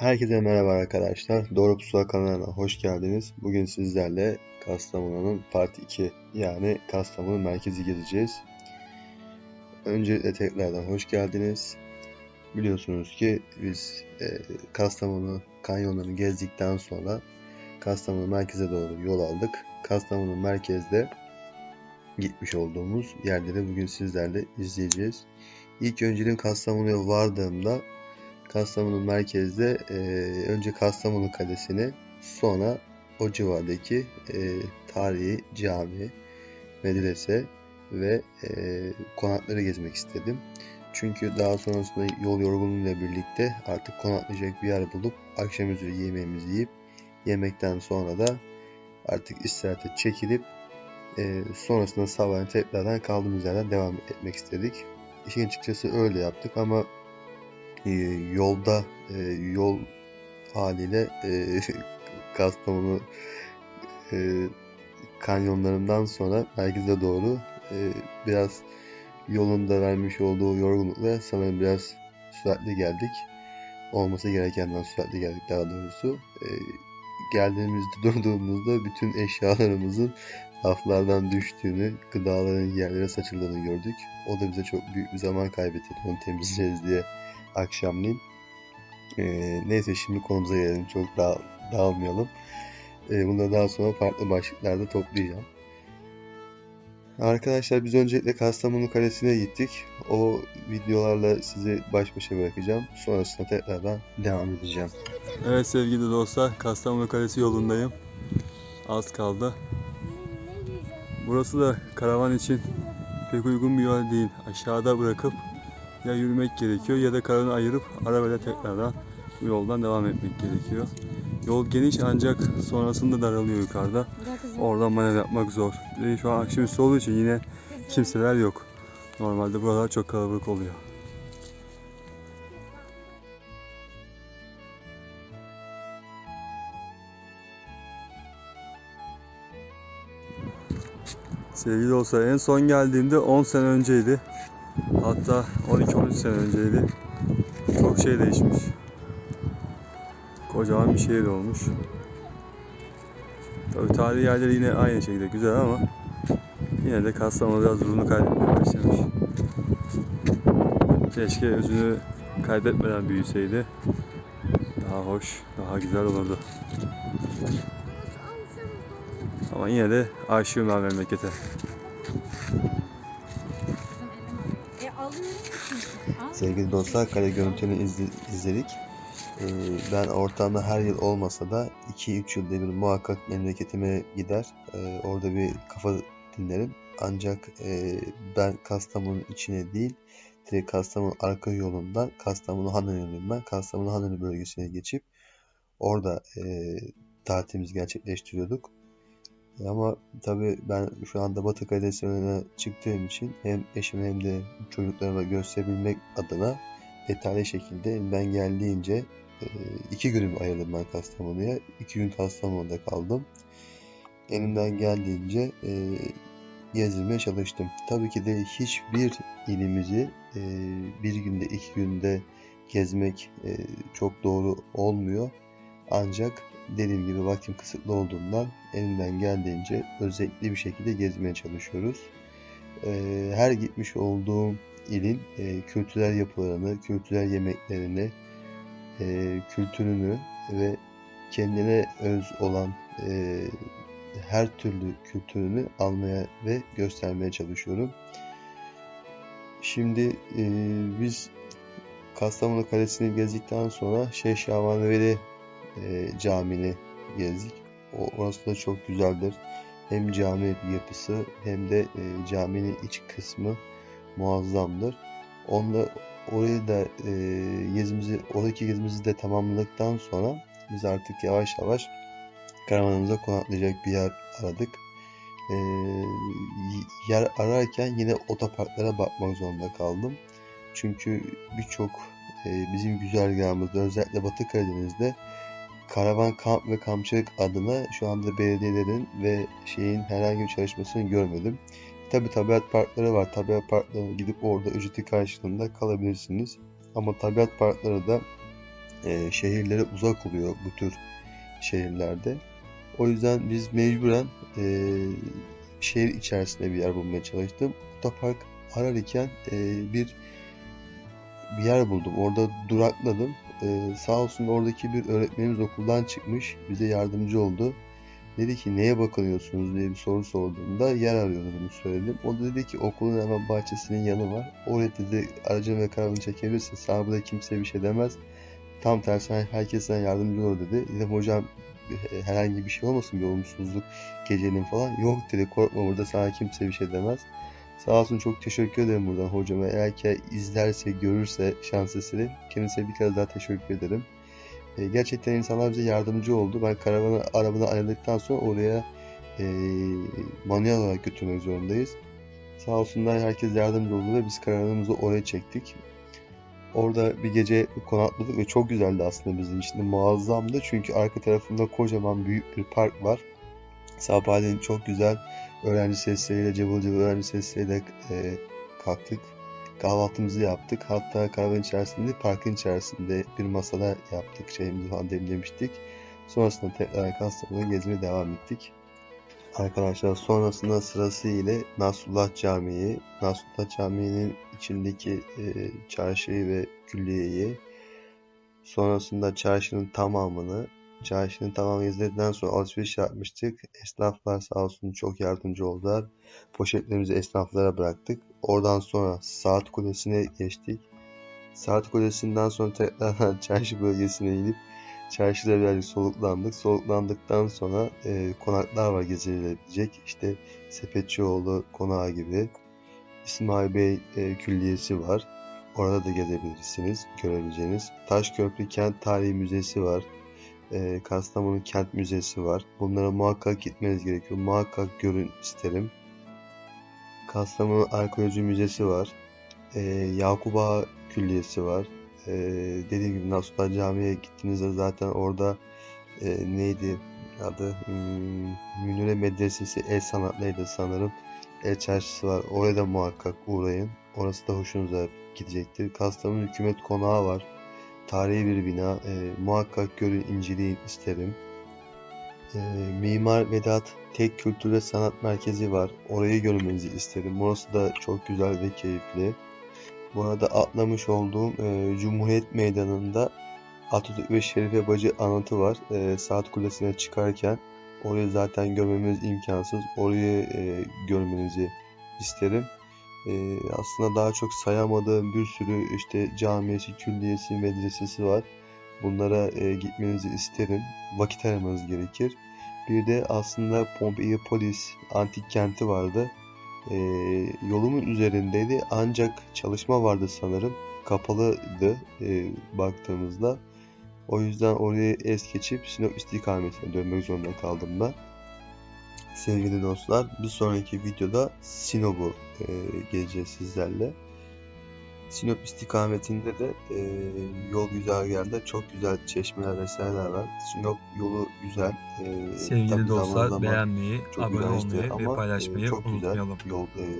Herkese merhaba arkadaşlar. Doğru Pusula kanalına hoş geldiniz. Bugün sizlerle Kastamonu'nun Part 2 yani Kastamonu merkezi gezeceğiz. Öncelikle tekrardan hoş geldiniz. Biliyorsunuz ki biz e, Kastamonu kanyonlarını gezdikten sonra Kastamonu merkeze doğru yol aldık. Kastamonu merkezde gitmiş olduğumuz yerleri bugün sizlerle izleyeceğiz. İlk önceliğim Kastamonu'ya vardığımda Kastamonu merkezde e, önce Kastamonu Kalesi'ni sonra o civardaki e, tarihi cami, medrese ve e, konakları gezmek istedim. Çünkü daha sonrasında yol yorgunluğuyla birlikte artık konaklayacak bir yer bulup akşam üzeri yemeğimizi yiyip yemekten sonra da artık istirahate çekilip e, sonrasında sabahın tekrardan kaldığımız yerden devam etmek istedik. İşin açıkçası öyle yaptık ama e, yolda e, yol haliyle e, Kastamonu e, kanyonlarından sonra merkeze doğru e, biraz yolun da vermiş olduğu yorgunlukla sanırım biraz süratli geldik. Olması gerekenden süratli geldik daha doğrusu. E, geldiğimizde durduğumuzda bütün eşyalarımızın raflardan düştüğünü, gıdaların yerlere saçıldığını gördük. O da bize çok büyük bir zaman kaybettirdi onu temizleyeceğiz diye akşamleyin. Ee, neyse şimdi konumuza gelelim. Çok daha dağılmayalım. Ee, bunları daha sonra farklı başlıklarda toplayacağım. Arkadaşlar biz öncelikle Kastamonu Kalesi'ne gittik. O videolarla sizi baş başa bırakacağım. Sonrasında tekrardan devam edeceğim. Evet sevgili dostlar, Kastamonu Kalesi yolundayım. Az kaldı. Burası da karavan için pek uygun bir yol değil. Aşağıda bırakıp ya yürümek gerekiyor ya da karavanı ayırıp arabayla tekrardan bu yoldan devam etmek gerekiyor. Yol geniş ancak sonrasında daralıyor yukarıda. Oradan manevra yapmak zor. Ve şu an akşamüstü olduğu için yine kimseler yok. Normalde buralar çok kalabalık oluyor. Sevgili dostlar en son geldiğimde 10 sene önceydi. Hatta 12-13 sene önceydi. Çok şey değişmiş. Kocaman bir şehir olmuş. Tabii tarihi yerleri yine aynı şekilde güzel ama yine de Kastamonu biraz ruhunu kaybetmeye başlamış. Keşke özünü kaybetmeden büyüseydi. Daha hoş, daha güzel olurdu. Ama yine de aşığım ben memlekete. Sevgili dostlar kale görüntünü izle- izledik. Ee, ben ortamda her yıl olmasa da 2-3 yılda bir muhakkak memleketime gider. Ee, orada bir kafa dinlerim. Ancak e, ben Kastamonu içine değil, direkt Kastamonu arka yolundan Kastamonu Hanön yolundan Kastamonu Hanön bölgesine geçip orada e, tatilimizi gerçekleştiriyorduk. Ama tabii ben şu anda Batı önüne çıktığım için hem eşime hem de çocuklarıma gösterebilmek adına detaylı şekilde elimden geldiğince e, iki günümü ayırdım ben Kastamonu'ya. İki gün Kastamonu'da kaldım. Elimden geldiğince e, gezdirmeye çalıştım. Tabii ki de hiçbir ilimizi e, bir günde iki günde gezmek e, çok doğru olmuyor. Ancak dediğim gibi vaktim kısıtlı olduğundan elimden geldiğince özellikli bir şekilde gezmeye çalışıyoruz. Ee, her gitmiş olduğum ilin e, kültürel yapılarını, kültürel yemeklerini, e, kültürünü ve kendine öz olan e, her türlü kültürünü almaya ve göstermeye çalışıyorum. Şimdi e, biz Kastamonu Kalesi'ni gezdikten sonra Şeyh Şaban Veli e, camini gezdik. O, orası da çok güzeldir. Hem cami yapısı hem de e, caminin iç kısmı muazzamdır. Onda orayı da e, gezimizi, oradaki gezimizi de tamamladıktan sonra biz artık yavaş yavaş karavanımıza konaklayacak bir yer aradık. E, yer ararken yine otoparklara bakmak zorunda kaldım. Çünkü birçok e, bizim güzergahımızda özellikle Batı Karadeniz'de karavan kamp ve kampçılık adına şu anda belediyelerin ve şeyin herhangi bir çalışmasını görmedim. Tabi tabiat parkları var. Tabiat parklarına gidip orada ücreti karşılığında kalabilirsiniz. Ama tabiat parkları da e, şehirlere uzak oluyor bu tür şehirlerde. O yüzden biz mecburen e, şehir içerisinde bir yer bulmaya çalıştım. Otopark ararken e, bir bir yer buldum. Orada durakladım. E, sağ olsun oradaki bir öğretmenimiz okuldan çıkmış. Bize yardımcı oldu. Dedi ki neye bakınıyorsunuz diye bir soru sorduğumda yer arıyordum söyledim. O da dedi ki okulun hemen bahçesinin yanı var. Oraya dedi aracını ve karavanı çekebilirsin. Sana burada kimse bir şey demez. Tam tersi herkes sana yardımcı olur dedi. Dedim hocam herhangi bir şey olmasın bir olumsuzluk gecenin falan. Yok dedi korkma burada sana kimse bir şey demez. Sağ olsun çok teşekkür ederim buradan hocama. Eğer ki izlerse, görürse şans eseri kendisine bir kere daha teşekkür ederim. E, gerçekten insanlar bize yardımcı oldu. Ben karavanı arabadan ayrıldıktan sonra oraya e, manuel olarak götürmek zorundayız. Sağ olsunlar herkes yardımcı oldu ve biz karavanımızı oraya çektik. Orada bir gece konakladık ve çok güzeldi aslında bizim için muazzamdı. Çünkü arka tarafında kocaman büyük bir park var. Sabahleyin çok güzel öğrenci sesleriyle, cıvıl cıvıl öğrenci sesleriyle e, kalktık. Kahvaltımızı yaptık. Hatta karavan içerisinde, parkın içerisinde bir masada yaptık. Şeyimizi falan demlemiştik. Sonrasında tekrar Kastamonu'ya gezmeye devam ettik. Arkadaşlar sonrasında sırası ile Nasrullah Camii, Nasrullah Camii'nin içindeki e, çarşıyı ve külliyeyi, sonrasında çarşının tamamını, çarşının tamamını izledikten sonra alışveriş yapmıştık. Esnaflar sağ olsun çok yardımcı oldular. Poşetlerimizi esnaflara bıraktık. Oradan sonra Saat Kulesi'ne geçtik. Saat Kulesi'nden sonra tekrar çarşı bölgesine inip çarşıda birazcık soluklandık. Soluklandıktan sonra e, konaklar var gezilebilecek. İşte Sepetçioğlu konağı gibi. İsmail Bey e, Külliyesi var. Orada da gezebilirsiniz, görebileceğiniz. Taşköprü Kent Tarihi Müzesi var. E, Kastamonu Kent Müzesi var. Bunlara muhakkak gitmeniz gerekiyor. Muhakkak görün isterim. Kastamonu Arkeoloji Müzesi var. E, Yakup Ağa Külliyesi var. E, dediğim gibi Nasuhlar Camii'ye gittiğinizde zaten orada e, neydi adı hmm, Münire Medresesi El Sanatları'ydı sanırım. El Çarşısı var. Oraya da muhakkak uğrayın. Orası da hoşunuza gidecektir. Kastamonu Hükümet Konağı var. Tarihi bir bina. E, muhakkak görün, inceleyin isterim. E, Mimar Vedat Tek Kültür ve Sanat Merkezi var. Orayı görmenizi isterim. Orası da çok güzel ve keyifli. Bu arada atlamış olduğum e, Cumhuriyet Meydanı'nda Atatürk ve Şerife Bacı anıtı var. E, Saat Kulesi'ne çıkarken orayı zaten görmemiz imkansız. Orayı e, görmenizi isterim. E, aslında daha çok sayamadığım bir sürü işte camisi, külliyesi, medresesi var. Bunlara e, gitmenizi isterim. Vakit ayırmanız gerekir. Bir de aslında Pompeipolis antik kenti vardı. E, yolumun üzerindeydi ancak çalışma vardı sanırım. Kapalıydı e, baktığımızda. O yüzden orayı es geçip Sinop istikametine dönmek zorunda kaldım ben. Sevgili dostlar bir sonraki videoda Sinop'u e, geleceğiz sizlerle. Sinop istikametinde de e, yol güzergahında çok güzel çeşmeler vesaireler var. Sinop yolu güzel. E, Sevgili zaman dostlar zaman beğenmeyi, çok abone olmayı ve e, paylaşmayı çok güzel unutmayalım. yol e,